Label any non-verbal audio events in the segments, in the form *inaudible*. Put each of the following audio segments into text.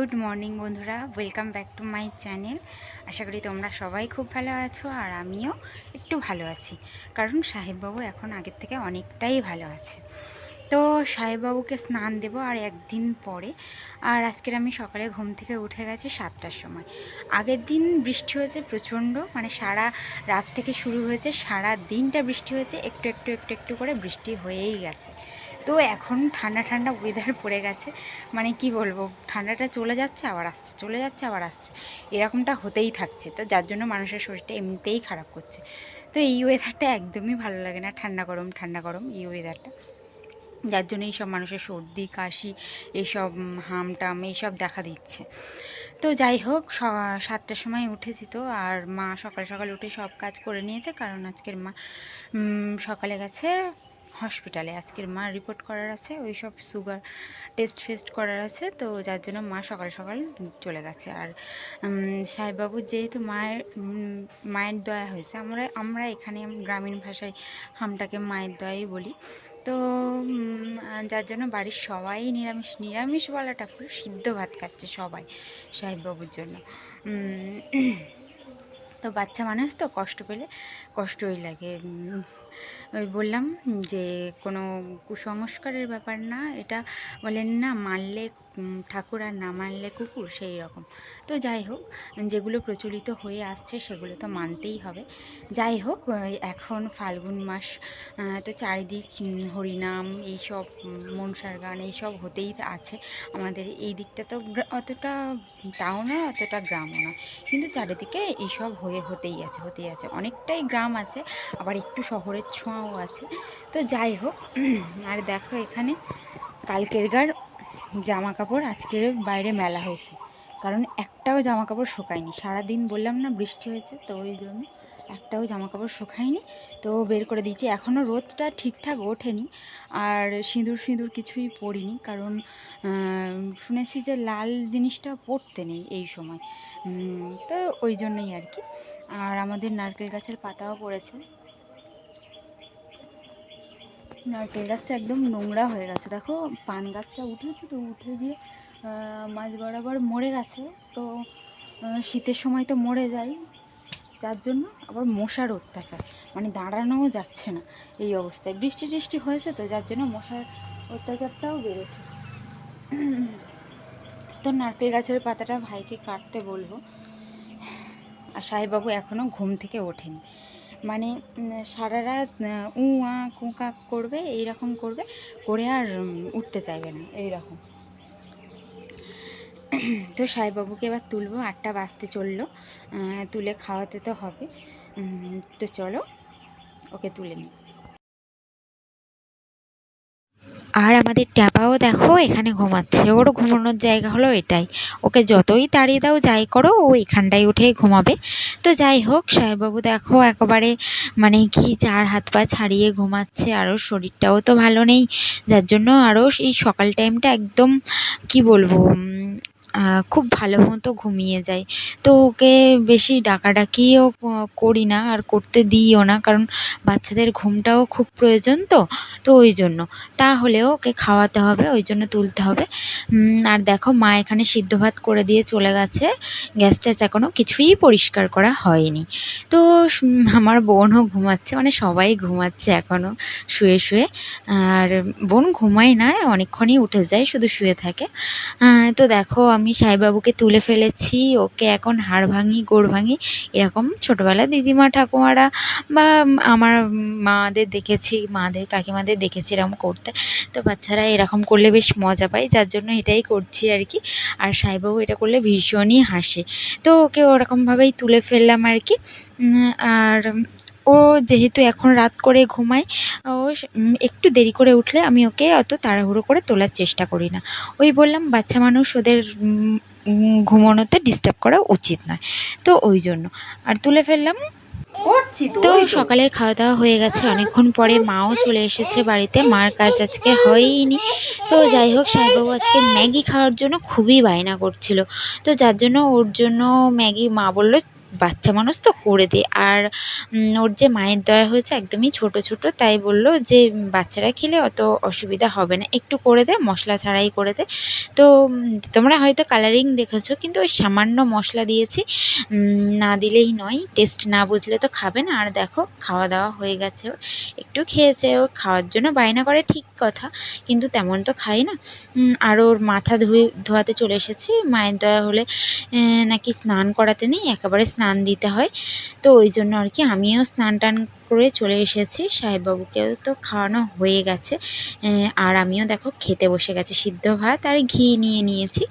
Good morning বন্ধুরা, welcome back to my channel. আশা করি তোমরা সবাই খুব ভালো আছো আর আমিও একটু ভালো আছি। কারণ সাহেববাবু এখন আগের থেকে অনেকটাই ভালো আছে। তো সাহেববাবুকে স্নান দেব আর একদিন পরে। আর আজকের আমি সকালে ঘুম থেকে উঠে গেছি সাতটার সময়। আগের দিন বৃষ্টি হয়েছে প্রচণ্ড মানে সারা রাত থেকে শুরু হয়েছে, সারা দিনটা বৃষ্টি হয়েছে, একটু একটু একটু একটু করে বৃষ্টি হয়েই গেছে। তো এখন ঠান্ডা ঠান্ডা ওয়েদার পড়ে গেছে। মানে কি বলব, ঠান্ডাটা চলে যাচ্ছে, আবার আসছে, চলে যাচ্ছে, আবার আসছে। এরকমটা হতেই থাকছে। তো যার জন্য মানুষের শরীরটা এমনিতেই খারাপ করছে। তো এই ওয়েদারটা একদমই ভালো লাগে না। ঠান্ডা গরম ঠান্ডা গরম, এই ওয়েদারটা যার জন্য এইসব মানুষের সর্দি, কাশি, এইসব হাম, টাম, এইসব দেখা দিচ্ছে। তো যাই হোক সাতটার সময় উঠেছি তো। আর মা সকাল সকাল উঠে সব কাজ করে নিয়েছে। কারণ আজকের মা সকালে গেছে হসপিটালে। আজকের মা রিপোর্ট করার আছে ওই সব সুগার টেস্ট ফেস্ট করার আছে তো যার জন্য মা সকাল সকাল চলে গেছে। আর উম, সাহেববাবুর যেহেতু মায়ের মায়ের দয়া হয়েছে আমরা আমরা এখানে গ্রামীণ ভাষায় হামটাকে মায়ের দয়াই বলি। তো যার জন্য বাড়ির সবাই নিরামিষ নিরামিষ বলাটা পুরো সিদ্ধ ভাত খাচ্ছে সবাই সাহেববাবুর জন্য। *clears throat* তো বাচ্চা মানুষ তো কষ্ট পেলে কষ্টই লাগে। ওই বললাম যে কোনো কুসংস্কারের ব্যাপার না, এটা বলেন না মারলে ঠাকুর আর না মারলে কুকুর, সেই রকম। তো যাই হোক, যেগুলো প্রচলিত হয়ে আসছে সেগুলো তো মানতেই হবে। যাই হোক এখন ফাল্গুন মাস তো চারিদিক হরিনাম, এইসব মনসার গান, এইসব হতেই আছে। আমাদের এই দিকটা তো অতটা টাউন নয় অতটা গ্রামও নয় কিন্তু চারিদিকে এইসব হয়ে, হতেই আছে হতেই আছে। অনেকটাই গ্রাম আছে, আবার একটু শহরের ছোঁয়াও আছে। তো যাই হোক, আর দেখো এখানে কালকেরগার জামা কাপড় আজকের বাইরে মেলা হয়েছে। কারণ একটাও জামা কাপড় শুকায়নি। সারাদিন বললাম না বৃষ্টি হয়েছে, তো ওই জন্য একটাও জামা কাপড় শুকায়নি। তো বের করে দিয়েছি। এখনও রোদটা ঠিকঠাক ওঠেনি আর সিঁদুর সিঁদুর কিছুই পরিনি কারণ শুনেছি যে লাল জিনিসটা পরতে নেই এই সময়। তো ওই জন্যই আর কি। আর আমাদের নারকেল গাছের পাতাও পড়েছে। নারকেল গাছটা একদম নোংরা হয়ে গেছে। দেখো, পান গাছটা উঠেছে তো উঠে গিয়ে মাঝ বরাবর মরে গেছে। তো শীতের সময় তো মরে যায়। যার জন্য আবার মশার অত্যাচার। মানে দাঁড়ানোও যাচ্ছে না এই অবস্থায়। বৃষ্টি টিষ্টি হয়েছে তো, যার জন্য মশার অত্যাচারটাও বেড়েছে। তো নারকেল গাছের পাতাটা ভাইকে কাটতে বলব। আর সাহেববাবু এখনও ঘুম থেকে ওঠেনি। মানে সারা রাত উঁ আ কুঁকা করবে, এইরকম করবে, করে আর উঠতে চাইবে না, এইরকম। তো সাইবাবুকে এবার তুলবো, আটটা বাজতে চলল তুলে খাওয়াতে তো হবে। তো চলো, ওকে তুলে নিই। আর আমাদের ট্যাপাও দেখো, এখানে ঘুমাচ্ছে। ওর ঘুমানোর জায়গা হলো এটাই। ওকে যতই তাড়িয়ে দাও, যাই করো, ও এখানটায় উঠেই ঘুমাবে। তো যাই হোক, সাহেববাবু দেখো, একেবারে মানে কি চার হাত পা ছাড়িয়ে ঘুমাচ্ছে। আরও শরীরটাও তো ভালো নেই। যার জন্য আরও এই সকাল টাইমটা একদম, কি বলব খুব ভালো মতো ঘুমিয়ে যায়। তো ওকে বেশি ডাকাডাকিও করি না আর করতে দিইও না, কারণ বাচ্চাদের ঘুমটাও খুব প্রয়োজন তো তো ওই জন্য। তাহলেও ওকে খাওয়াতে হবে, ওই জন্য তুলতে হবে। আর দেখো, মা এখানে সিদ্ধ ভাত করে দিয়ে চলে গেছে। গ্যাস ট্যাস এখনও কিছুই পরিষ্কার করা হয়নি। তো আমার বোনও ঘুমাচ্ছে মানে সবাই ঘুমাচ্ছে এখনও শুয়ে শুয়ে। আর বোন ঘুমায় না, অনেকক্ষণই উঠে যায়, শুধু শুয়ে থাকে। তো দেখো আমি সাইবাবুকে তুলে ফেলেছি, ওকে এখন হাড় ভাঙি, গোড় ভাঙি, এরকম ছোটোবেলায় দিদিমা, ঠাকুমারা বা আমার মাদের দেখেছি, মাদের কাকিমাদের দেখেছি এরকম করতে। তো বাচ্চারা এরকম করলে বেশ মজা পায়, যার জন্য এটাই করছি আর কি। আর সাইবাবু এটা করলে ভীষণই হাসে। তো ওকে ওরকমভাবেই তুলে ফেললাম আর কি। আর ও যেহেতু এখন রাত করে ঘুমায় ও একটু দেরি করে উঠলে আমি ওকে অত তাড়াহুড়ো করে তোলার চেষ্টা করি না। ওই বললাম বাচ্চা মানুষ ওদের উম, ডিস্টার্ব করা উচিত নয়। তো ওই জন্য। আর তুলে ফেললাম। তো সকালের খাওয়া দাওয়া হয়ে গেছে। অনেকক্ষণ পরে মাও চলে এসেছে বাড়িতে। মার কাজ আজকে হয়ইনি। তো যাই হোক সাহেববাবু আজকে ম্যাগি খাওয়ার জন্য খুবই বায়না করছিল। তো যার জন্য ওর জন্য ম্যাগি মা বলল বাচ্চা মানুষ তো করে দে আর ওর যে মায়ের দয়া হয়েছে একদমই ছোট ছোট, তাই বলল যে, বাচ্চারা খেলে অত অসুবিধা হবে না। একটু করে দে, মশলা ছাড়াই করে দে। তো তোমরা হয়তো কালারিং দেখেছ, কিন্তু ওই সামান্য মশলা দিয়েছি না দিলেই নয় টেস্ট না বুঝলে তো খাবে না। আর দেখো, খাওয়া দাওয়া হয়ে গেছে ওর। একটু খেয়েছে ও, খাওয়ার জন্য বায়না করে ঠিক কথা, কিন্তু তেমন তো খায় না। আর ওর মাথা ধুয়ে, ধোয়াতে চলে এসেছি। মায়ের দয়া হলে নাকি স্নান করাতে নেই, একেবারে স্নান দিতে হয়। তো ওই জন্য আর কি আমিও স্নান টান করে চলে এসেছি। সাহেববাবুকেও তো খাওয়ানো হয়ে গেছে। আর আমিও দেখো খেতে বসে গেছি। সিদ্ধ ভাত আর ঘি নিয়ে নিয়েছি।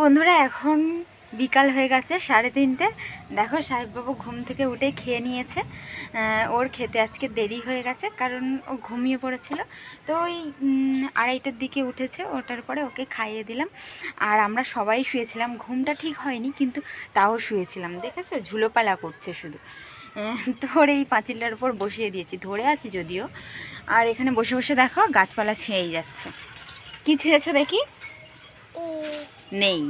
বন্ধুরা এখন বিকাল হয়ে গেছে সাড়ে তিনটে। দেখো সাহেববাবু ঘুম থেকে উঠে খেয়ে নিয়েছে। ওর খেতে আজকে দেরি হয়ে গেছে কারণ ও ঘুমিয়ে পড়েছিল। তো ওই আড়াইটার দিকে উঠেছে ওটার পরে ওকে খাইয়ে দিলাম। আর আমরা সবাই শুয়েছিলাম। ঘুমটা ঠিক হয়নি কিন্তু তাও শুয়েছিলাম দেখেছ? ঝুলোপালা করছে শুধু। আহ, তো ওর এই পাঁচিলটার উপর বসিয়ে দিয়েছি ধরে আছি যদিও। আর এখানে বসে বসে দেখো গাছপালা ছিঁড়েই যাচ্ছে। কি ছিঁড়েছো দেখি? নেই,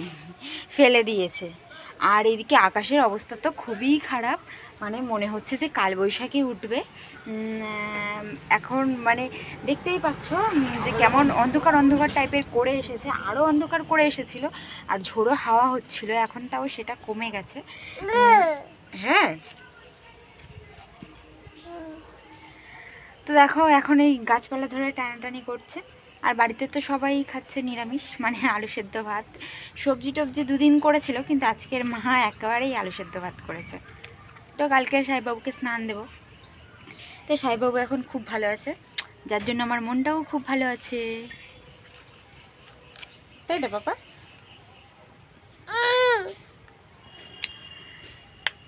ফেলে দিয়েছে। আর এদিকে আকাশের অবস্থা তো খুবই খারাপ। মানে মনে হচ্ছে যে কালবৈশাখী উঠবে। এখন মানে দেখতেই পাচ্ছ যে কেমন অন্ধকার অন্ধকার টাইপের করে এসেছে। আরও অন্ধকার করে এসেছিল, আর ঝোড়ো হাওয়া হচ্ছিল। এখন তাও সেটা কমে গেছে। হ্যাঁ। তো দেখো, এখন এই গাছপালা ধরে টানাটানি করছে। আর বাড়িতে তো সবাই খাচ্ছে নিরামিষ মানে আলু সেদ্ধ ভাত। সবজি টবজি দুদিন করেছিল, কিন্তু আজকের মা একেবারেই আলু সেদ্ধ ভাত করেছে। তো কালকে সাহেববাবুকে স্নান দেব। তো সাহেববাবু এখন খুব ভালো আছে, যার জন্য আমার মনটাও খুব ভালো আছে। তাই তো বাবা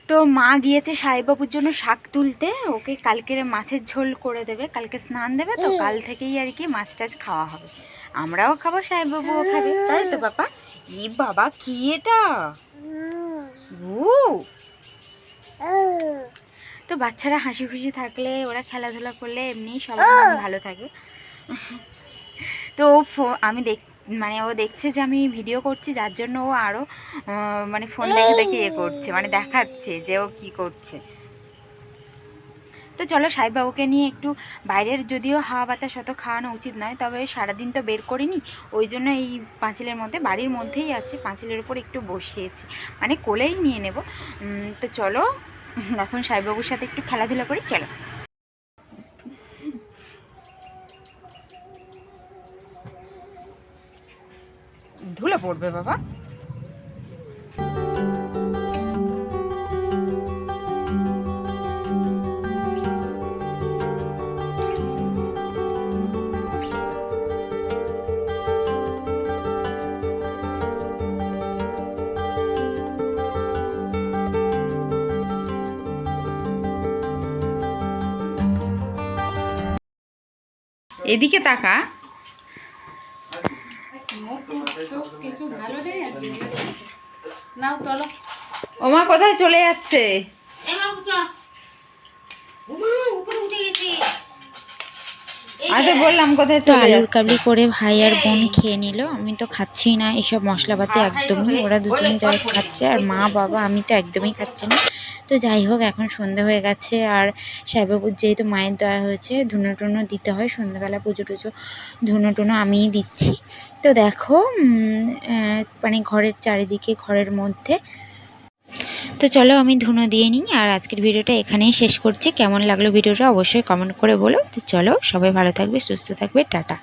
তো মা গিয়েছে সাহেববাবুর জন্য শাক তুলতে। ওকে কালকের মাছের ঝোল করে দেবে। কালকে স্নান দেবে তো কাল থেকেই আর কি মাছ টাছ খাওয়া হবে। আমরাও খাব সাহেববাবুও খাবে। তাই তো বাবা? ই বাবা কি এটা? তো বাচ্চারা হাসি খুশি থাকলে ওরা খেলাধুলা করলে এমনিই সবার মন ভালো থাকে। তো আমি দেখ মানে ও দেখছে যে আমি ভিডিও করছি যার জন্য ও আরও মানে ফোন দেখে দেখে ইয়ে করছে মানে দেখাচ্ছে যে ও কি করছে। তো চলো সাহেববাবুকে নিয়ে একটু বাইরের যদিও হাওয়া বাতাস অত খাওয়ানো উচিত নয় তবে সারাদিন তো বের করিনি ওই জন্য এই পাঁচিলের মধ্যে বাড়ির মধ্যেই আছে পাঁচিলের উপর একটু বসিয়েছি মানে কোলেই নিয়ে নেব। তো চলো এখন সাহেববাবুর সাথে একটু খেলাধুলা করি চলো। ধুলে পড়বে বাবা। এদিকে তাকা। নাও চলো। ওমা কোথায় চলে যাচ্ছে? তো বললাম কোথায় তো আলুর কাবলি করে ভাই আর বোন খেয়ে নিল। আমি তো খাচ্ছি না এসব মশলাপাতি একদমই। ওরা দুজন যাই খাচ্ছে আর মা বাবা আমি তো একদমই খাচ্ছি না। তো যাই হোক, এখন সন্ধে হয়ে গেছে আর সাহেবাবুর যেহেতু মায়ের দয়া হয়েছে ধুনো টুনো দিতে হয়, সন্ধ্যাবেলা পুজো টুজো ধুনো টুনো আমিই দিচ্ছি। তো দেখো মানে ঘরের চারিদিকে, ঘরের মধ্যে। তো চলো আমি ধুনো দিয়ে নিই আর আজকের ভিডিওটা এখানেই শেষ করছি। কেমন লাগল ভিডিওটা অবশ্যই কমেন্ট করে বলো। তো চলো, সবাই ভালো থাকবে, সুস্থ থাকবে, টাটা।